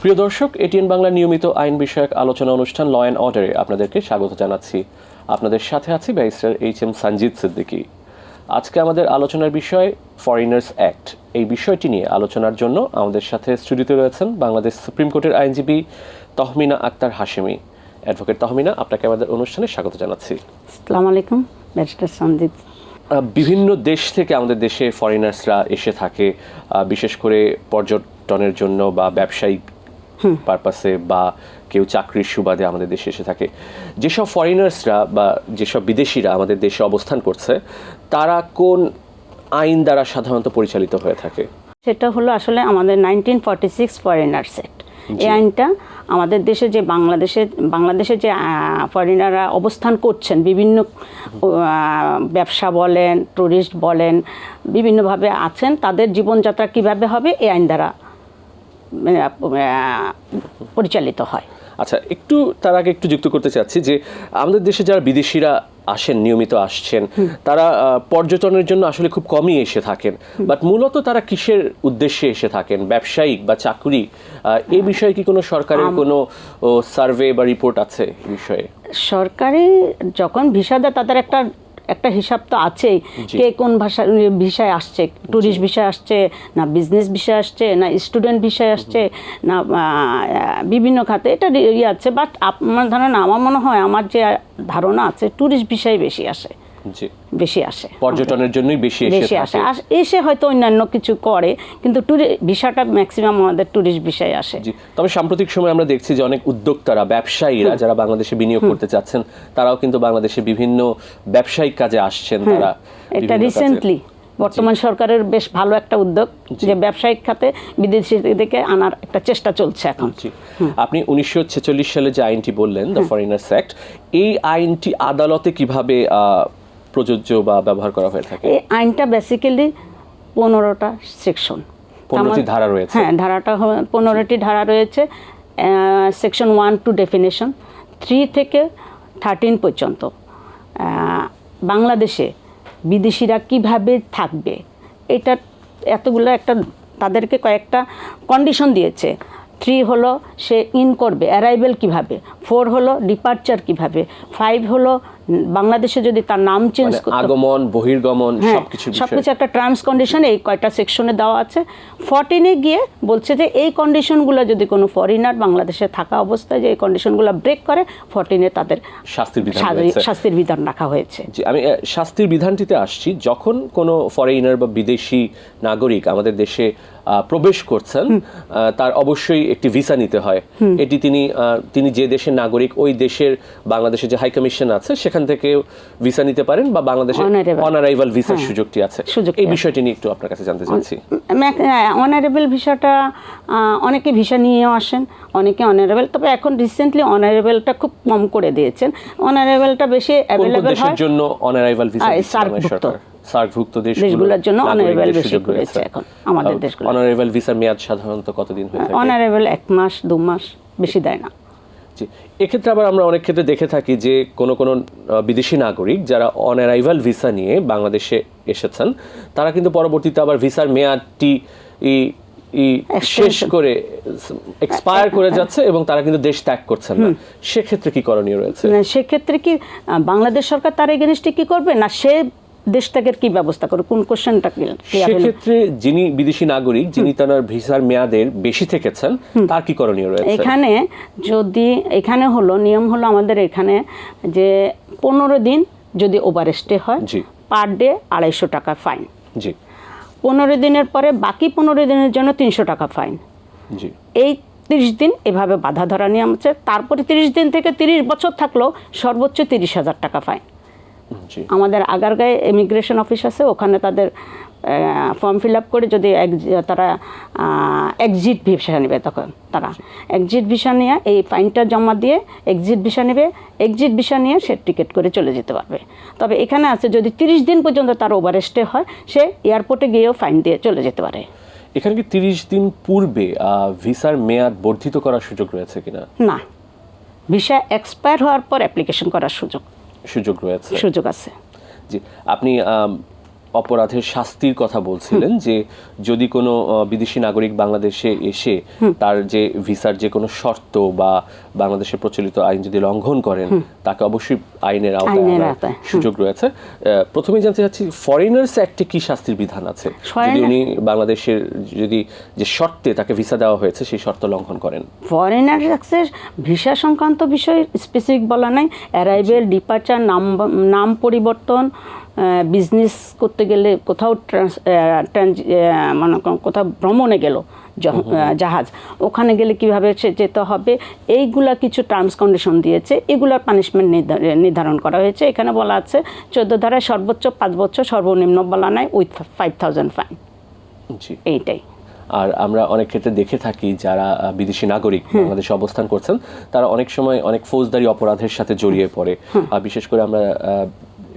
প্রিয় দর্শক এটিএন বাংলা নিয়মিত আইন বিষয়ক আলোচনা অনুষ্ঠান ল অ্যান্ড অর্ডারে আপনাদেরকে স্বাগত জানাচ্ছি। আপনাদের সাথে আছি barrister H M Sanjit Siddiqui. আজকে আমাদের আলোচনার বিষয় ফরেনার্স অ্যাক্ট এই বিষয়টি নিয়ে আলোচনার জন্য আমাদের সাথে স্টুডিওতে রয়েছেন বাংলাদেশ সুপ্রিম কোর্টের আইনজীবী তহমিনা আক্তার হাশেমি। অ্যাডভোকেট তহমিনা আপনাকে আমাদের অনুষ্ঠানে স্বাগত জানাচ্ছি। আসসালামু আলাইকুম ব্যারিস্টার আহ, বিভিন্ন দেশ থেকে আমাদের দেশে ফরেনার্সরা এসে থাকে। বিশেষ করে পর্যটনের জন্য বা ব্যবসায়িক পারপাসে বা কেউ চাকরির সুবাদে আমাদের দেশে এসে থাকে। যেসব ফরেনার্সরা বা যেসব বিদেশিরা আমাদের দেশে অবস্থান করছে তারা কোন আইন দ্বারা সাধারণত পরিচালিত হয়ে থাকে? সেটা হলো আসলে আমাদের nineteen forty six foreigners act এই আইনটা আমাদের দেশে যে বাংলাদেশে বাংলাদেশে যে ফরেনাররা অবস্থান করছেন বিভিন্ন ব্যবসা বলেন ট্যুরিস্ট বলেন বিভিন্নভাবে আছেন তাদের জীবনযাত্রা কীভাবে হবে? এই আইন দ্বারা পরিচালিত হয়। আচ্ছা একটু তার আগে একটু যুক্ত করতে চাচ্ছি যে আমাদের দেশে যারা বিদেশিরা আসেন নিয়মিত আসছেন তারা পর্যটনের জন্য আসলে খুব কমই এসে থাকেন। বাট মূলত তারা কিসের উদ্দেশ্যে এসে থাকেন? ব্যবসায়িক বা চাকুরি? এ বিষয়ে কি কোনো সরকারের কোনো সার্ভে বা রিপোর্ট আছে বিষয়ে? সরকারি যখন ভিসা দেয় তাদের একটা একটা হিসাব তো আছেই কে কোন ভাষা ভিসায় আসছে ট্যুরিস্ট ভিসায় আসছে না বিজনেস ভিসায় আসছে না স্টুডেন্ট ভিসায় আসছে না বিভিন্ন খাতে এটা ইয়ে আছে বাট আপনার ধারণা আমার মনে হয় আমার যে ধারণা আছে ট্যুরিস্ট ভিসায় বেশি আসে। বেশি আসে। পর্যটনের জন্যই বেশি বেশি আসে। এসে হয়তো অন্যান্য কিছু করে কিন্তু ট্যুরি ভিসাটা ম্যাক্সিমাম আমাদের ট্যুরিস্ট ভিসায় আসে। তবে সাম্প্রতিক সময় আমরা দেখছি যে অনেক উদ্যোক্তারা ব্যবসায়ীরা যারা বাংলাদেশে বিনিয়োগ করতে চাচ্ছেন তারাও কিন্তু বাংলাদেশে বিভিন্ন ব্যবসায়িক কাজে আসছেন তারা এটা রিসেন্টলি বর্তমান সরকারের বেশ ভালো একটা উদ্যোগ যে ব্যবসায়িক খাতে বিদেশি বিদেশিদেরকে আনার একটা চেষ্টা চলছে এখন। আপনি উনিশশো ছেচল্লিশ সালে যে আইনটি বললেন দ্য ফরেনার্স অ্যাক্ট এই আইনটি আদালতে কীভাবে আহ, প্রযোজ্য বা ব্যবহার করা হয়ে থাকে। এই আইনটা বেসিক্যালি পনেরোটা সেকশন পনেরোটি ধারা রয়েছে। হ্যাঁ ধারাটা পনেরোটি ধারা রয়েছে section one two definition three থেকে থার্টিন পর্যন্ত। বাংলাদেশে বিদেশিরা কীভাবে থাকবে? এটা এতগুলো একটা তাদেরকে কয়েকটা কন্ডিশন দিয়েছে। থ্রি হলো সে ইন করবে অ্যারাইভেল কীভাবে? ফোর হলো ডিপার্চার কীভাবে? ফাইভ হলো বাংলাদেশে যদি তার নাম চেঞ্জ মানে করতে আগমন বহির্গমন হ্যাঁ সবকিছু সবকিছু একটা টার্মস কন্ডিশন এই কয়টা সেকশনে দেওয়া আছে। ফর্টিনে গিয়ে বলছে যে এই কন্ডিশনগুলো যদি কোনো ফরেনার বাংলাদেশে থাকা অবস্থায় যে এই কন্ডিশনগুলো ব্রেক করে ফর্টিনে তাদের শাস্তির বিধান শাস্তির বিধান রাখা হয়েছে। জি আমি শাস্তির বিধানটিতে আসছি। যখন কোনো ফরেইনার বা বিদেশি নাগরিক আমাদের দেশে প্রবেশ করছেন তার অবশ্যই একটি ভিসা নিতে হয়। এটি তিনি তিনি যে দেশের নাগরিক ওই দেশের বাংলাদেশে যে হাই কমিশন আছে সেখান থেকে ভিসা নিতে পারেন বা বাংলাদেশে Honorable. অন অ্যারাইভাল ভিসার সুযোগটি আছে। এই বিষয়টি নিয়ে একটু আপনার কাছে জানতে চাচ্ছি। অনারেবল ভিসাটা আহ, অনেকে ভিসা নিয়েও আসেন অনেকে অনারেবল তবে এখন রিসেন্টলি অনারেবলটা খুব কম করে দিয়েছেন। অনারেবলটা বেশি অ্যাভেলেবেল হয়। জন্য অন অ্যারাইভাল ভিসা সার্কভুক্ত। সার্কভুক্ত দেশগুলোর জন্য honorable বেশি করেছে এখন, আমাদের দেশগুলো। অনারেবল ভিসার মেয়াদ সাধারণত কতদিন হয়ে থাকে? অনারেবল এক মাস দু মাস বেশি দেয় না। জি। এক্ষেত্রে আবার আমরা অনেক ক্ষেত্রে দেখে থাকি যে কোনো কোনো বিদেশি নাগরিক যারা অন অ্যারাইভাল ভিসা নিয়ে বাংলাদেশে এসেছেন তারা কিন্তু পরবর্তীতে আবার ভিসার মেয়াদটি শেষ করে এক্সপায়ার করে যাচ্ছে এবং তারা কিন্তু দেশ ত্যাগ করছেন না। সেক্ষেত্রে কি করণীয় রয়েছে? সেক্ষেত্রে কি বাংলাদেশ সরকার তার এগেনস্টে কি করবে? না সে দেশ ত্যাগের কি ব্যবস্থা করবে কোন কোশ্চেনটা সেক্ষেত্রে যিনি বিদেশি নাগরিক যিনি তার ভিসার মেয়াদের বেশি থেকেছেন তার কি করণীয় রয়েছে? এখানে যদি এখানে হলো নিয়ম হলো আমাদের এখানে যে পনেরো দিন যদি ওভার স্টে হয় জি। পার ডে আড়াইশো টাকা ফাইন। জি। পনেরো দিনের পরে বাকি পনেরো দিনের জন্য তিনশো টাকা ফাইন। জি। এই তিরিশ দিন এভাবে বাধা ধরা নিয়ম আছে। তারপরে তিরিশ দিন থেকে তিরিশ বছর থাকলেও সর্বোচ্চ তিরিশ হাজার টাকা ফাইন। আমাদের আগারগাঁয়ে ইমিগ্রেশন অফিস আছে ওখানে তাদের ফর্ম ফিল আপ করে যদি তারা এক্সিট ভিসা নেবে তখন তারা। এক্সিট ভিসা নিয়ে এই ফাইনটা জমা দিয়ে এক্সিট ভিসা নেবে এক্সিট ভিসা নিয়ে সে টিকিট করে চলে যেতে পারবে। তবে এখানে আছে যদি তিরিশ দিন পর্যন্ত তার ওভার স্টে হয় সে এয়ারপোর্টে গিয়েও ফাইন দিয়ে চলে যেতে পারে। এখানে কি তিরিশ দিন পূর্বে ভিসার মেয়াদ বর্ধিত করার সুযোগ রয়েছে কিনা? না। ভিসা এক্সপায়ার হওয়ার পর অ্যাপ্লিকেশন করার সুযোগ। সুযোগ রয়েছে। সুযোগ আছে। জি আপনি অপরাধের শাস্তির কথা বলছিলেন যে যদি কোনো বিদেশি নাগরিক বাংলাদেশে এসে তার যে ভিসার যে কোনো শর্ত বা বাংলাদেশের প্রচলিত আইন যদি লঙ্ঘন করেন তাকে অবশ্যই আইনের আওতায় সুযোগ রয়েছে। আহ, প্রথমেই জানতে চাচ্ছি ফরেনার্স অ্যাক্টে কি শাস্তির বিধান আছে? যদি উনি বাংলাদেশের যদি যে শর্তে তাকে ভিসা দেওয়া হয়েছে সেই শর্ত লঙ্ঘন করেন। ফরেনার অ্যাক্সেস ভিসা সংক্রান্ত বিষয় স্পেসিফিক বলা নাই। অ্যারাইভেল ডিপার্চার নাম নাম পরিবর্তন বিজনেস করতে গেলে কোথাও ট্রান্স মনে কোথাও ভ্রমণে গেল। জাহাজ। ওখানে গেলে কীভাবে সে যেতে হবে? এইগুলা কিছু টার্মস কন্ডিশন দিয়েছে। এগুলার পানিশমেন্ট নির্ধারণ করা হয়েছে। এখানে বলা আছে চোদ্দ ধারায় সর্বোচ্চ পাঁচ বছর সর্বনিম্ন বলা নাই উইথ ফাইভ থাউজেন্ড ফাইন জি। এইটাই। আর আমরা অনেক ক্ষেত্রে দেখে থাকি যারা বিদেশি নাগরিক বাংলাদেশে অবস্থান করছেন তারা অনেক সময় অনেক ফৌজদারি অপরাধের সাথে জড়িয়ে পড়ে। আর বিশেষ করে আমরা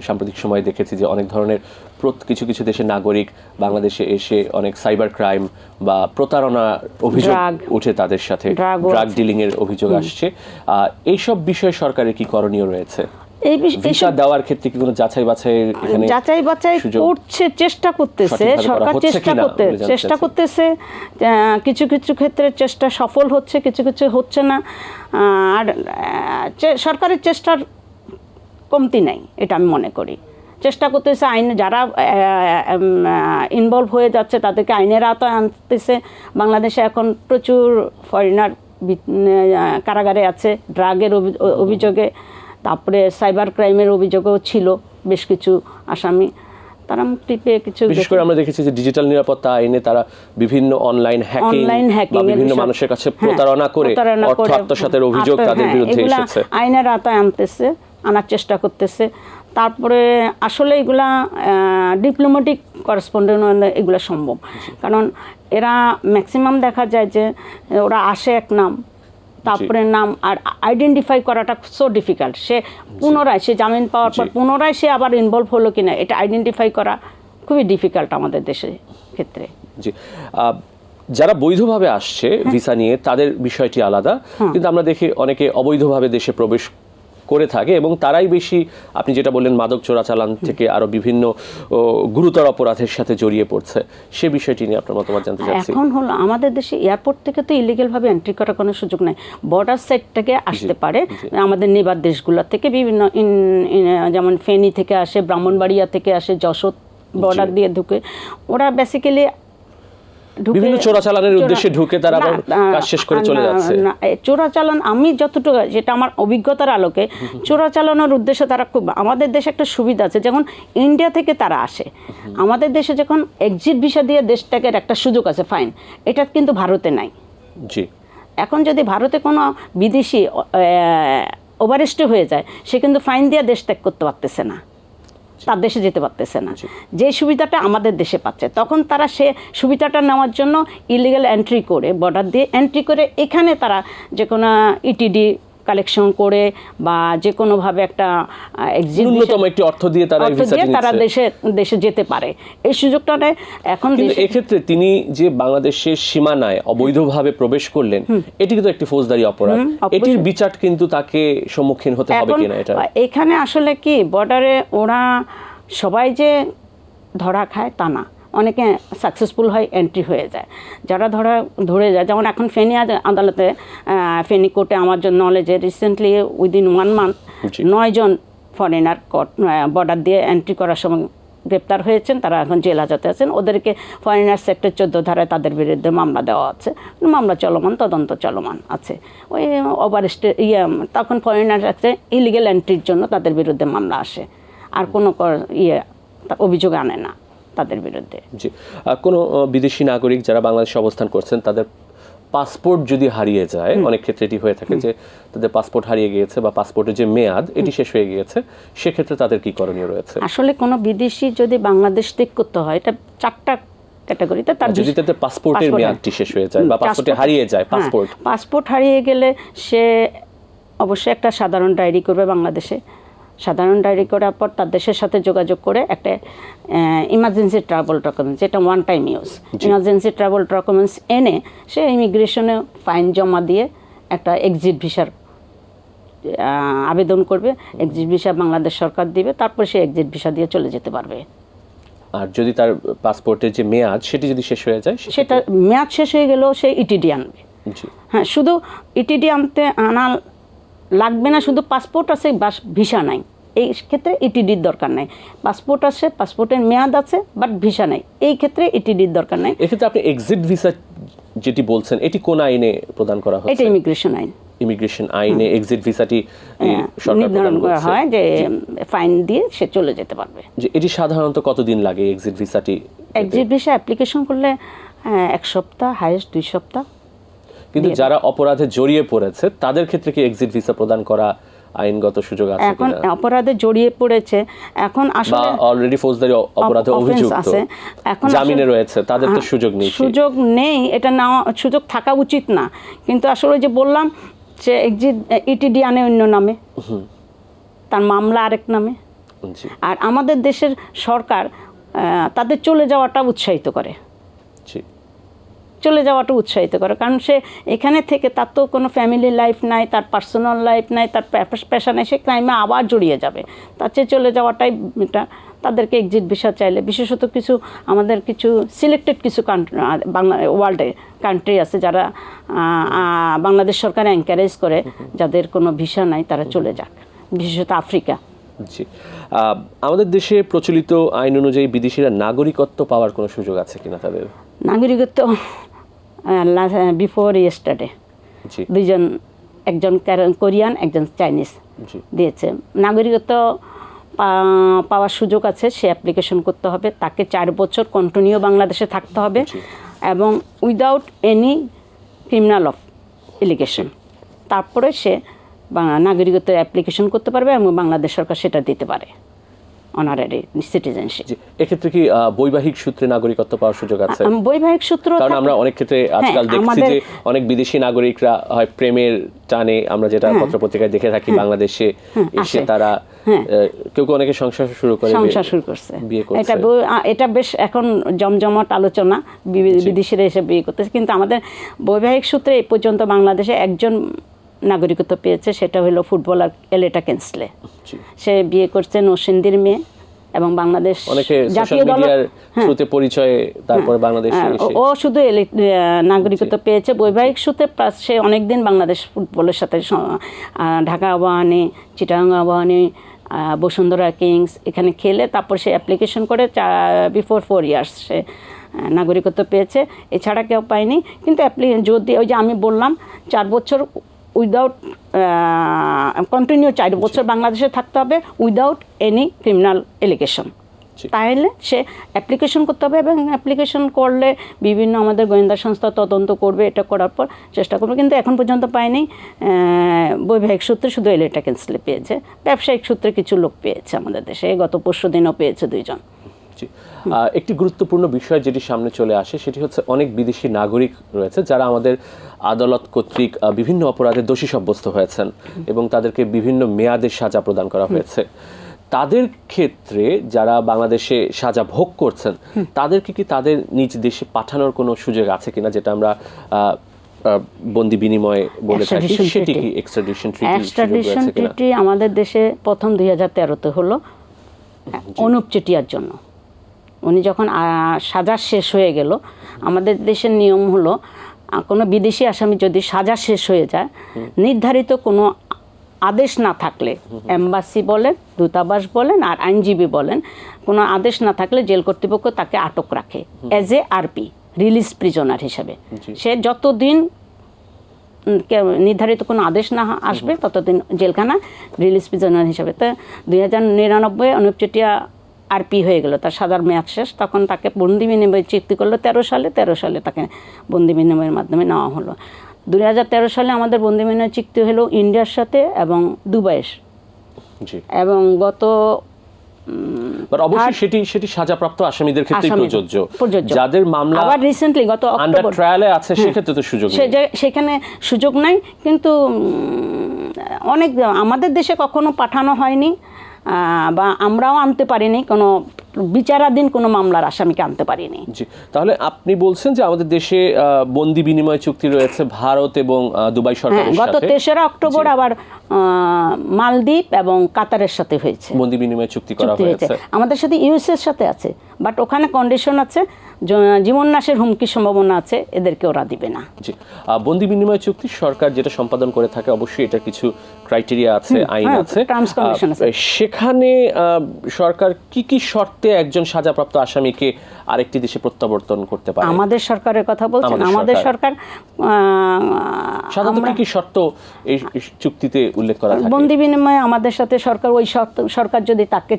সাম্প্রতিক সময়ে দেখেছি যে অনেক ধরনের প্রত- কিছু কিছু দেশের নাগরিক বাংলাদেশে এসে অনেক সাইবার ক্রাইম বা প্রতারণা অভিযোগ উঠে তাদের সাথে। ড্রাগ ডিলিং এর অভিযোগ আসছে। এইসব বিষয়ে সরকারের কি করণীয় রয়েছে? এই ভিসা দেওয়ার ক্ষেত্রে কি কোনো যাচাই বাছাইয়ের এখানে যাচাই বাছাই করছে চেষ্টা করতেছে সরকার চেষ্টা করতে চেষ্টা করতেছে। কিছু কিছু ক্ষেত্রে চেষ্টা সফল হচ্ছে কিছু কিছু হচ্ছে না। আর সরকারের চেষ্টার কমতি নাই এটা আমি মনে করি। চেষ্টা করতেছে আইন যারা ইনভলভ হয়ে যাচ্ছে তাদেরকে আইনের আওতায় আনতেছে। বাংলাদেশে এখন প্রচুর ফরেনার কারাগারে আছে ড্রাগের অভিযোগে তারপরে সাইবার ক্রাইমের অভিযোগও ছিল বেশ কিছু আসামি। তারা মুক্তি পেয়ে কিছু বিশেষ করে আমরা দেখেছি যে ডিজিটাল নিরাপত্তা আইনে তারা বিভিন্ন অনলাইন হ্যাকিং অনলাইন হ্যাকিং বিভিন্ন মানুষের কাছে প্রতারণা করে অর্থ আত্মসাতের অভিযোগ তাদের বিরুদ্ধে এসেছে। আইনের আওতায় আনতেছে। আনার চেষ্টা করতেছে। তারপরে আসলে এগুলা ডিপ্লোম্যাটিক করেসপন্ডেন্ট এগুলো সম্ভব। কারণ এরা ম্যাক্সিমাম দেখা যায় যে ওরা আসে এক নাম তারপরে নাম আর আইডেন্টিফাই করাটা সো ডিফিকাল্ট সে পুনরায় সে জামিন পাওয়ার পর পুনরায় সে আবার ইনভলভ হলো কি না এটা আইডেন্টিফাই করা খুবই ডিফিকাল্ট আমাদের দেশের ক্ষেত্রে। জি। যারা বৈধভাবে আসছে ভিসা নিয়ে তাদের বিষয়টি আলাদা। কিন্তু আমরা দেখি অনেকে অবৈধভাবে দেশে প্রবেশ করে থাকে এবং তারাই বেশি আপনি যেটা বললেন মাদক চোরাচালান থেকে আরও বিভিন্ন গুরুতর অপরাধের সাথে জড়িয়ে পড়ছে। সে বিষয়টি নিয়ে আপনার মতামত জানতে চাচ্ছি। এখন হলো আমাদের দেশে এয়ারপোর্ট থেকে তো ইলিগেল ভাবে এন্ট্রি করার কোনো সুযোগ নাই। বর্ডার সাইড থেকে আসতে পারে। আমাদের নেবার দেশগুলো থেকে বিভিন্ন যেমন ফেনী থেকে আসে ব্রাহ্মণবাড়িয়া থেকে আসে যশোর বর্ডার দিয়ে ঢুকে। ওরা বেসিক্যালি বিভিন্ন চোরাচালানের উদ্দেশ্যে ঢুকে তারা আবার কাজ শেষ করে চলে যাচ্ছে। চোরাচালান আমি যতটুকু যেটা আমার অভিজ্ঞতার আলোকে চোরাচালানোর উদ্দেশ্যে তারা খুব আমাদের দেশে একটা সুবিধা আছে যখন ইন্ডিয়া থেকে তারা আসে আমাদের দেশে যখন এক্সিট ভিসা দিয়ে দেশ ত্যাগের একটা সুযোগ আছে ফাইন এটা কিন্তু ভারতে নাই। জি। এখন যদি ভারতে কোনো বিদেশি ওভারেস্টে হয়ে যায় সে কিন্তু ফাইন দিয়ে দেশ ত্যাগ করতে পারতেছে না। তার দেশে যেতে পারতেছে না। যে সুবিধাটা আমাদের দেশে পাচ্ছে তখন তারা সে সুবিধাটা নেওয়ার জন্য ইলিগাল এন্ট্রি করে বর্ডার দিয়ে এন্ট্রি করে এখানে তারা যে কোনো ইটিডি কালেকশন করে বা যে কোনোভাবে একটা ন্যূনতম একটি অর্থ দিয়ে তারা দিয়ে তারা দেশে দেশে যেতে পারে। এই সুযোগটা এখন এক্ষেত্রে তিনি যে বাংলাদেশের সীমানায় অবৈধভাবে প্রবেশ করলেন এটি কিন্তু একটি ফৌজদারি অপরাধ। এটির বিচার কিন্তু তাকে সম্মুখীন হতে হবে কিনা এটা এখানে আসলে কি বর্ডারে ওরা সবাই যে ধরা খায় তা না। অনেকে সাকসেসফুল হয় এন্ট্রি হয়ে যায়। যারা ধরা ধরে যায় যেমন এখন ফেনী আদ- আদালতে ফেনী কোর্টে আমার জন্য নলেজে রিসেন্টলি উইদিন ওয়ান মান্থ। নয়জন ফরেনার কোর্ট বর্ডার দিয়ে এন্ট্রি করার সময় গ্রেপ্তার হয়েছেন তারা এখন জেল হাজতে আছেন। ওদেরকে ফরেনার সেক্টর চোদ্দ ধারায় তাদের বিরুদ্ধে মামলা দেওয়া আছে। মামলা চলমান তদন্ত চলমান আছে। ওই ওভারস্টে ইয়ে তখন ফরেনার আছে ইলিগেল এন্ট্রির জন্য তাদের বিরুদ্ধে মামলা আসে। আর কোনো ইয়ে অভিযোগ আনে না। তাদের বিরুদ্ধে। জি। কোনো বিদেশি নাগরিক যারা বাংলাদেশে অবস্থান করছেন তাদের পাসপোর্ট যদি হারিয়ে যায় অনেক ক্ষেত্রে এটি হয়ে থাকে যে তাদের পাসপোর্ট হারিয়ে গিয়েছে বা পাসপোর্টের যে মেয়াদ এটি শেষ হয়ে গিয়েছে সেক্ষেত্রে তাদের কি করণীয় রয়েছে? আসলে কোনো বিদেশি যদি বাংলাদেশ ত্যাগ করতে হয় এটা চারটা ক্যাটাগরিতে তার যদি তাদের পাসপোর্টের পাসপোর্ট মেয়াদটি শেষ হয়ে যায় বা পাসপোর্টে হারিয়ে যায় হ্যাঁ, পাসপোর্ট। পাসপোর্ট হারিয়ে গেলে সে অবশ্যই একটা সাধারণ ডায়েরি করবে বাংলাদেশে। সাধারণ ডায়েরি করার পর তার দেশের সাথে যোগাযোগ করে একটা ইমার্জেন্সি ট্রাভেল ডকুমেন্টস যেটা one time use emergency travel documents এনে সে ইমিগ্রেশনে ফাইন জমা দিয়ে একটা এক্সিট ভিসার আবেদন করবে। এক্সিট ভিসা বাংলাদেশ সরকার দিবে তারপর সে এক্সিট ভিসা দিয়ে চলে যেতে পারবে। আর যদি তার পাসপোর্টের যে মেয়াদ সেটি যদি শেষ হয়ে যায় সেটা মেয়াদ শেষ হয়ে গেলেও সে ইটিডি আনবে। হ্যাঁ শুধু ইটিডি আনতে আনা লাগবে না শুধু পাসপোর্ট আছে বাস ভিসা নাই। এই ক্ষেত্রে ইটিডির দরকার নাই। পাসপোর্ট আছে পাসপোর্টের মেয়াদ আছে বাট ভিসা নাই। এই ক্ষেত্রে ইটিডির দরকার নাই। এক্ষেত্রে আপনি এক্সিট ভিসা যেটি বলছেন এটি কোন আইনে প্রদান করা হয় এটা ইমিগ্রেশন আইন। ইমিগ্রেশন আইনে এক্সিট ভিসাটি এই নির্ধারণ করা হয় যে ফাইন দিয়ে সে চলে যেতে পারবে। যে এটি সাধারণত কতদিন লাগে এক্সিট ভিসাটি এক্সিট ভিসা অ্যাপ্লিকেশন করলে হ্যাঁ, এক সপ্তাহ হাইয়েস্ট দুই সপ্তাহ। কিন্তু যারা অপরাধে জড়িয়ে পড়েছে তাদের ক্ষেত্রে কি এক্সিট ভিসা প্রদান করা আইনগত সুযোগ আছে এখন অপরাধে জড়িয়ে পড়েছে এখন আসলে অলরেডি ফৌজদারি অপরাধে অভিযুক্ত আছে। এখন জামিনে রয়েছে তাদের তো সুযোগ নেই সুযোগ নেই এটা নেওয়া সুযোগ থাকা উচিত না। কিন্তু আসলে যে বললাম যে এক্সিট ইটিডি আনে অন্য নামে। তার মামলা আরেক নামে। আর আমাদের দেশের সরকার তাদের চলে যাওয়াটা উৎসাহিত করে। জি। চলে যাওয়াটা উৎসাহিত করে। কারণ সে এখানে থেকে তার তো কোনো ফ্যামিলি লাইফ নাই তার পার্সোনাল লাইফ নাই তার পেশা নাই সে ক্রাইমে আবার জড়িয়ে যাবে। তার চেয়ে চলে যাওয়াটাই এটা। তাদেরকে এক্সিট ভিসা চাইলে বিশেষত কিছু আমাদের কিছু সিলেক্টেড কিছু কান্ট্রি বাংলা ওয়ার্ল্ডে কান্ট্রি আছে যারা বাংলাদেশ সরকার এনকারেজ করে যাদের কোনো ভিসা নাই তারা চলে যাক। বিশেষত আফ্রিকা। জি। আমাদের দেশে প্রচলিত আইন অনুযায়ী বিদেশিরা নাগরিকত্ব পাওয়ার কোনো সুযোগ আছে কিনা তাদের? নাগরিকত্ব বিফোর ইয়েস্টারডে দুইজন একজন কোরিয়ান একজন চাইনিজ দিয়েছে। নাগরিকত্ব পাওয়ার সুযোগ আছে সে অ্যাপ্লিকেশন করতে হবে। তাকে চার বছর কন্টিনিউ বাংলাদেশে থাকতে হবে এবং without any criminal of allegation তারপরে সে নাগরিকত্ব অ্যাপ্লিকেশন করতে পারবে এবং বাংলাদেশ সরকার সেটা দিতে পারে। অনারারি সিটিজেনশিপ এক্ষেত্রে কি বৈবাহিক সূত্রে নাগরিকত্ব পাওয়ার সুযোগ আছে? বৈবাহিক সূত্র কারণ আমরা অনেক ক্ষেত্রে আজকাল দেখছি যে অনেক বিদেশি নাগরিকরা হয় প্রেমের টানে আমরা যেটা পত্রপত্রিকায় দেখে থাকি বাংলাদেশে এসে তারা হ্যাঁ। কেউ কেউ অনেকে সংসার শুরু করে সংসার শুরু করছে। এটা এটা বেশ এখন জমজমাট আলোচনা বিদেশিরা এসে বিয়ে করতেছে। কিন্তু আমাদের বৈবাহিক সূত্রে এই পর্যন্ত বাংলাদেশে একজন নাগরিকত্ব পেয়েছে সেটা হলো ফুটবলার এলেটা কেন্সলে। সে বিয়ে করছে নরসিংদীর মেয়ে এবং বাংলাদেশ জাতীয় দল মিডিয়ার থ্রুতে পরিচয়ে তারপর বাংলাদেশে হ্যাঁ, ও শুধু নাগরিকত্ব পেয়েছে বৈবাহিক সূত্রে প্লাস সে অনেকদিন বাংলাদেশ ফুটবলের সাথে ঢাকা আবাহনী চিটাগাং আবাহনী বসুন্ধরা কিংস এখানে খেলে তারপর সে অ্যাপ্লিকেশন করে বিফোর ফোর ইয়ার্স সে নাগরিকত্ব পেয়েছে। এছাড়া কেউ পায়নি কিন্তু যদি ওই যে আমি বললাম চার বছর উইদাউট কন্টিনিউ চার বছর বাংলাদেশে থাকতে হবে উইদাউট এনি ক্রিমিনাল এলিগেশন তাহলে সে অ্যাপ্লিকেশন করতে হবে এবং অ্যাপ্লিকেশন করলে বিভিন্ন আমাদের গোয়েন্দা সংস্থা তদন্ত করবে এটা করার পর চেষ্টা করবে। কিন্তু এখন পর্যন্ত পায়নি। বৈবাহিক সূত্রে শুধু এলেটা ক্যান্সেলে পেয়েছে। ব্যবসায়িক সূত্রে কিছু লোক পেয়েছে আমাদের দেশে। গত পরশু দিনও পেয়েছে দুইজন। একটি গুরুত্বপূর্ণ বিষয় যেটি সামনে চলে আসে সেটি হচ্ছে অনেক বিদেশি নাগরিক রয়েছে যারা আমাদের আদালত কর্তৃক বিভিন্ন অপরাধে দোষী সাব্যস্ত হয়েছেন এবং তাদেরকে বিভিন্ন মেয়াদের সাজা প্রদান করা হয়েছে। তাদের ক্ষেত্রে যারা বাংলাদেশে সাজা ভোগ করছেন তাদেরকে কি তাদের নিজ দেশে পাঠানোর কোনো সুযোগ আছে কিনা যেটা আমরা বন্দি বিনিময় বলে থাকি? সেটি কি এক্সট্রাডিশন ট্রিটি এক্সট্রাডিশন ট্রিটি আমাদের দেশে প্রথম দুই হাজার তেরোতে হলো অনুপ চেটিয়ার জন্য। উনি যখন সাজা শেষ হয়ে গেল আমাদের দেশের নিয়ম হলো কোনো বিদেশি আসামি যদি সাজা শেষ হয়ে যায় নির্ধারিত কোনো আদেশ না থাকলে এম্বাসি বলেন দূতাবাস বলেন আর আইনজীবী বলেন কোনো আদেশ না থাকলে জেল কর্তৃপক্ষ তাকে আটক রাখে as a RP release prisoner হিসেবে। সে যতদিন নির্ধারিত কোনো আদেশ না আসবে ততদিন জেলখানা রিলিজ প্রিজনার হিসাবে। তো দুই হাজার নিরানব্বই অনুপ চেটিয়া আরপি হয়ে গেল তার সাজার মেয়াদ শেষ তখন তাকে বন্দি বিনিময় চুক্তি করল তেরো সালে তেরো সালে তাকে বন্দি বিনিময়ের মাধ্যমে নেওয়া হলো। দুই হাজার তেরো সালে আমাদের বন্দি বিনিময় চুক্তি হলো ইন্ডিয়ার সাথে এবং দুবাইয়ের। এবং গত অবশ্যই সেটি সেটি সাজাপ্রাপ্ত আসামিদের ক্ষেত্রে প্রযোজ্য। যাদের মামলা আবার রিসেন্টলি গত আন্ডার অক্টোবর ট্রায়ালে আছে সেক্ষেত্রে তো সুযোগ সেখানে সুযোগ নাই কিন্তু অনেক আমাদের দেশে কখনো পাঠানো হয়নি। বা আমরাও আনতে পারিনি কোনো বিচারাধীন কোনো মামলার আসামিকে আনতে পারিনি। জি তাহলে আপনি বলছেন যে আমাদের দেশে বন্দি বিনিময় চুক্তি রয়েছে ভারত এবং দুবাই সরকার সরকারের গত তেসরা অক্টোবর আবার মালদ্বীপ এবং কাতারের সাথে হয়েছে। বন্দি বিনিময় চুক্তি করা হয়েছে। হয়েছে। আমাদের সাথে ইউএসএর সাথে আছে বাট ওখানে কন্ডিশন আছে জ- জীবন নাশের হুমকির সম্ভাবনা আছে এদেরকে ওরা দিবে না। জি। বন্দি বিনিময় চুক্তি সরকার যেটা সম্পাদন করে থাকে অবশ্যই এটার কিছু ক্রাইটেরিয়া আছে আইন হ্যাঁ, আছে। সেখানে সরকার কি কি শর্তে একজন সাজাপ্রাপ্ত আসামিকে আরেকটি দেশে প্রত্যাবর্তন করতে পারে? আমাদের সরকারের কথা বলছেন। আমাদের সরকার। সাধারণত কি শর্ত এই চুক্তিতে উল্লেখ করা থাকে? বন্দি বিনিময়ে আমাদের সাথে সরকার ওই সরকার যদি তাকে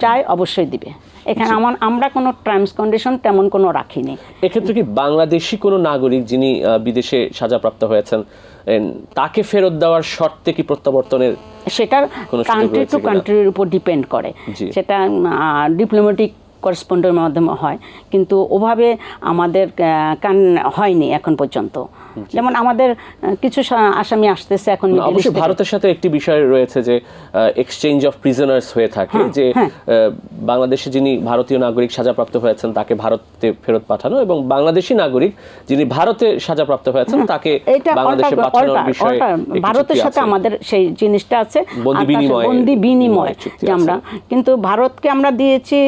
চায় অবশ্যই দিবে। এখানে আমার আমরা কোনো টার্মস কন্ডিশন তেমন কোনো রাখিনি। এক্ষেত্রে কি বাংলাদেশি কোনো নাগরিক যিনি বিদেশে সাজাপ্রাপ্ত হয়েছেন তাকে ফেরত দেওয়ার শর্তে কি প্রত্যাবর্তনের সেটার কান্ট্রি টু কান্ট্রির উপর ডিপেন্ড করে। সেটা ডিপ্লোমেটিক করসপন্ডের মাধ্যমে হয়। কিন্তু ওভাবে আমাদের কান হয়নি এখন পর্যন্ত। যেমন আমাদের কিছু আসামি আসতেছে এখন অবশ্যই ভারতের সাথে একটি বিষয় রয়েছে যে এক্সচেঞ্জ অফ প্রিজনার্স হয়ে থাকে হ্যাঁ, যে হ্যাঁ। বাংলাদেশে যিনি ভারতীয় নাগরিক সাজাপ্রাপ্ত হয়েছেন তাকে ভারতে ফেরত পাঠানো এবং বাংলাদেশি নাগরিক যিনি ভারতে সাজাপ্রাপ্ত হয়েছেন তাকে বাংলাদেশে পাঠানোর বিষয়ে ভারতের সাথে আমাদের সেই জিনিসটা আছে। বন্দি বিনিময়- বন্দি বিনিময় যে আমরা। কিন্তু ভারতকে আমরা দিয়েছি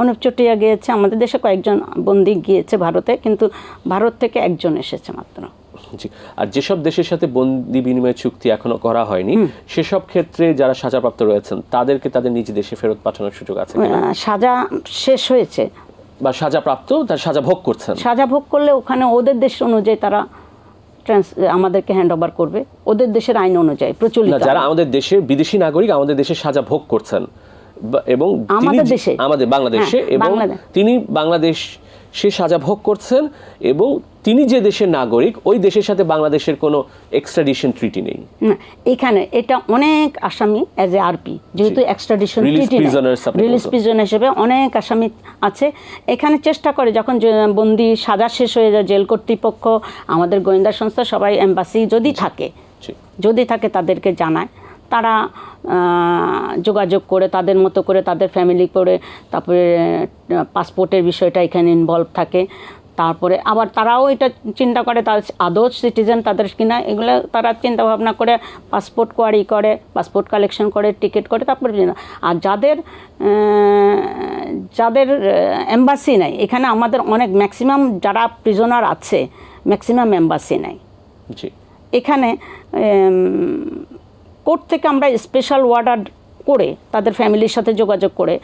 অনুপ চটিয়া গিয়েছে আমাদের দেশে কয়েকজন বন্দি গিয়েছে ভারতে কিন্তু ভারত থেকে একজন এসেছে মাত্র। জি আর যেসব দেশের সাথে বন্দি বিনিময় চুক্তি এখনও করা হয়নি সেসব ক্ষেত্রে যারা সাজাপ্রাপ্ত রয়েছেন তাদেরকে তাদের নিজ দেশে ফেরত পাঠানোর সুযোগ আছে সাজা শেষ হয়েছে। বা সাজাপ্রাপ্ত তার সাজা ভোগ করছেন? সাজা ভোগ করলে ওখানে ওদের দেশ অনুযায়ী তারা ট্রান্স আমাদেরকে হ্যান্ড ওভার করবে। ওদের দেশের আইন অনুযায়ী প্রচলিত যারা আমাদের দেশের বিদেশি নাগরিক আমাদের দেশে সাজা ভোগ করছেন। এবং আমাদের দেশে? আমাদের বাংলাদেশে হ্যাঁ, এবং তিনি বাংলাদেশ সে সাজা ভোগ করছেন এবং তিনি যে দেশের নাগরিক ওই দেশের সাথে বাংলাদেশের কোনো এক্সট্রাডিশন ট্রিটি নেই। এখানে এটা অনেক আসামি অ্যাজ এ আরপি যেহেতু এক্সট্রাডিশন রিলিজ। প্রিজন হিসেবে অনেক আসামি আছে। এখানে চেষ্টা করে যখন বন্দি সাজা শেষ হয়ে যায় জেল কর্তৃপক্ষ আমাদের গোয়েন্দা সংস্থা সবাই এম্বাসি যদি থাকে যদি থাকে তাদেরকে জানায়। তারা যোগাযোগ করে তাদের মতো করে তাদের ফ্যামিলি করে তারপরে পাসপোর্টের বিষয়টা এখানে ইনভলভ থাকে। তারপরে আবার তারাও এটা চিন্তা করে তার আদৌ সিটিজেন তাদের কিনা এগুলো তারা চিন্তা ভাবনা করে পাসপোর্ট কোয়ারি করে পাসপোর্ট কালেকশন করে টিকিট করে তারপরে আর যাদের যাদের এম্বাসি নাই এখানে আমাদের অনেক ম্যাক্সিমাম যারা প্রিজনার আছে ম্যাক্সিমাম এম্বাসি নাই। জি। এখানে কোর্ট থেকে আমরা স্পেশাল ওয়ার্ডার করে তাদের ফ্যামিলির সাথে যোগাযোগ করে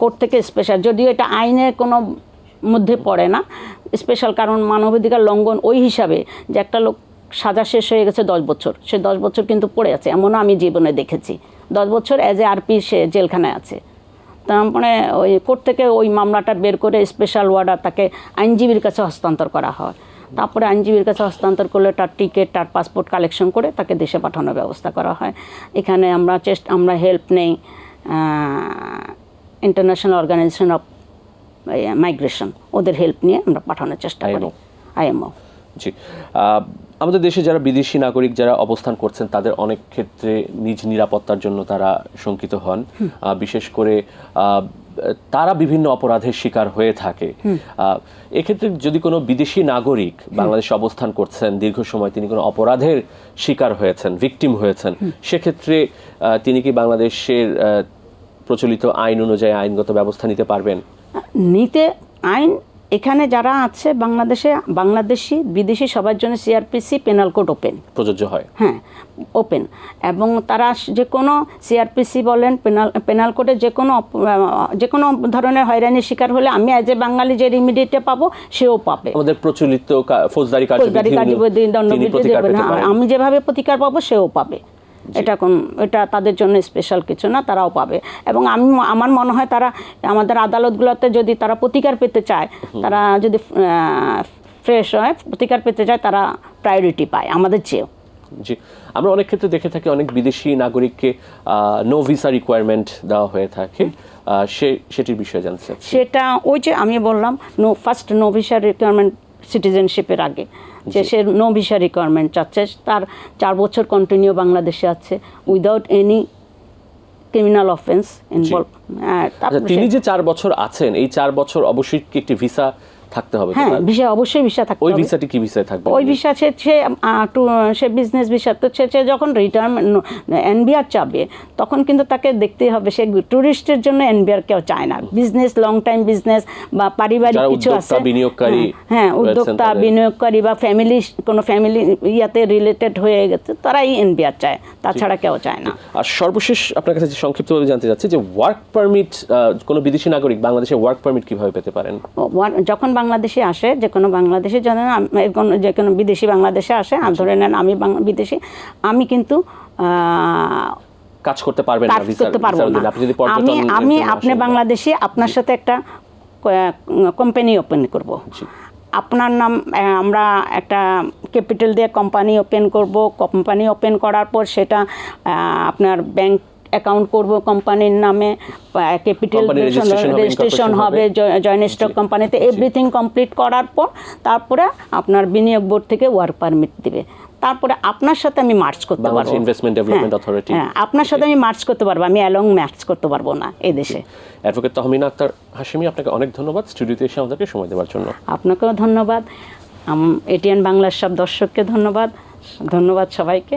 কোর্ট থেকে স্পেশাল যদিও এটা আইনের কোনো মধ্যে পড়ে না স্পেশাল কারণ মানবাধিকার লঙ্ঘন ওই হিসাবে যে একটা লোক সাজা শেষ হয়ে গেছে দশ বছর, সে দশ বছর কিন্তু পড়ে আছে, এমনও আমি জীবনে দেখেছি। দশ বছর অ্যাজ এ আরপি সে জেলখানায় আছে। তারপরে ওই কোর্ট থেকে ওই মামলাটা বের করে স্পেশাল ওয়ার্ডার তাকে আইনজীবীর কাছে হস্তান্তর করা হয়। তারপরে আইনজীবীর কাছে হস্তান্তর করলে তার টিকিট তার পাসপোর্ট কালেকশন করে তাকে দেশে পাঠানোর ব্যবস্থা করা হয়। এখানে আমরা চেষ্টা আমরা হেল্প নেই ইন্টারন্যাশনাল অর্গানাইজেশন অফ মাইগ্রেশন ওদের হেল্প নিয়ে আমরা পাঠানোর চেষ্টা করি। আইএমও। জি। আমাদের দেশে যারা বিদেশি নাগরিক যারা অবস্থান করছেন তাদের অনেক ক্ষেত্রে নিজ নিরাপত্তার জন্য তারা শঙ্কিত হন। বিশেষ করে তারা বিভিন্ন অপরাধের শিকার হয়ে থাকে। আহ, এক্ষেত্রে যদি কোনো বিদেশি নাগরিক বাংলাদেশে অবস্থান করছেন দীর্ঘ সময় তিনি কোনো অপরাধের শিকার হয়েছেন ভিকটিম হয়েছেন সেক্ষেত্রে তিনি কি বাংলাদেশের প্রচলিত আইন অনুযায়ী আইনগত ব্যবস্থা নিতে পারবেন? নিতে আইন এখানে যারা আছে বাংলাদেশে বাংলাদেশি বিদেশি সবার জন্য সিআরপিসি পেনাল কোড ওপেন প্রযোজ্য হয়। হ্যাঁ ওপেন এবং তারা যে কোনো সিআরপিসি বলেন পেনাল পেনাল কোডে যে কোনো যে কোনো ধরনের হয়রানির শিকার হলে আমি অ্যাজ এ বাঙালি যে রিমিডিয়েটে পাবো সেও পাবে। আমাদের প্রচলিত ফৌজদারি কার্যবিধি হ্যাঁ। আমি যেভাবে প্রতিকার পাবো সেও পাবে। এটা কোন এটা তাদের জন্য স্পেশাল কিছু না তারাও পাবে। এবং আমি আমার মনে হয় তারা আমাদের আদালতগুলোতে যদি তারা প্রতিকার পেতে চায় তারা যদি ফ্রেশ হয় প্রতিকার পেতে চায় তারা প্রায়োরিটি পায় আমাদের চেয়েও। জি। আমরা অনেক ক্ষেত্রে দেখে থাকি অনেক বিদেশি নাগরিককে নো ভিসা রিকোয়ারমেন্ট দেওয়া হয়ে থাকে। সে সেটির বিষয়ে জানতে সেটা ওই যে আমি বললাম no first no visa requirement সিটিজেনশিপের আগে যে সে নো ভিসা রিকোয়ারমেন্ট চাচ্ছে তার চার বছর কন্টিনিউ বাংলাদেশে আছে without any criminal offence involve তিনি যে চার বছর আছেন এই চার বছর অবশ্যই কি একটি ভিসা থাকতে হবে হ্যাঁ ভিসা অবশ্যই ভিসা থাকতে ওই ভিসাটি কি ভিসায় থাকবে ওই ভিসা সে সে সে বিজনেস ভিসা তো সে যখন রিটার্ন এনবিআর চাবে তখন কিন্তু তাকে হবে সে ট্যুরিস্টের জন্য এনবিআর কেউ চায় না। বিজনেস লং টাইম বিজনেস বা পারিবারিক কিছু আছে। বিনিয়োগকারী হ্যাঁ, হ্যাঁ উদ্যোক্তা বিনিয়োগকারী বা ফ্যামিলি কোনো ফ্যামিলি ইয়াতে রিলেটেড হয়ে গেছে তারাই এনবিআর চায় তাছাড়া কেউ চায় না। আর সর্বশেষ আপনার কাছে সংক্ষিপ্তভাবে জানতে চাচ্ছি যে ওয়ার্ক পারমিট কোনো বিদেশি নাগরিক বাংলাদেশে ওয়ার্ক পারমিট কীভাবে পেতে পারেন? যখন বাংলাদেশে আসে যে কোনো বাংলাদেশে যেন যে কোনো বিদেশি বাংলাদেশে আসে আম ধরে নেন আমি বিদেশি আমি কিন্তু কাজ করতে পারবেন কাজ করতে পারব না। আমি আমি আপনি বাংলাদেশি আপনার সাথে একটা কোম্পানি ওপেন করব। আপনার নাম আমরা একটা ক্যাপিটাল দিয়ে কোম্পানি ওপেন করব। কোম্পানি ওপেন করার পর সেটা আপনার ব্যাংক অ্যাকাউন্ট করব কোম্পানির নামে ক্যাপিটাল রেজিস্ট্রেশন হবে জয়েন্ট স্টক কোম্পানিতে এভরিথিং কমপ্লিট করার পর তারপরে আপনার বিনিয়োগ বোর্ড থেকে ওয়ার্ক পারমিট দিবে। তারপরে আপনার সাথে আমি মার্চ করতে পারব। ইনভেস্টমেন্ট ডেভেলপমেন্ট অথরিটি হ্যাঁ আপনার সাথে আমি মার্চ করতে পারব আমি অ্যালং ম্যাচ করতে পারব না এই দেশে। অ্যাডভোকেট তহমিনা আক্তার হাশিমি আপনাকে অনেক ধন্যবাদ। স্টুডিওতে এসে আমাদেরকে সময় দেওয়ার জন্য। আপনাকেও ধন্যবাদ। এটিএন বাংলার সব দর্শককে ধন্যবাদ। ধন্যবাদ সবাইকে।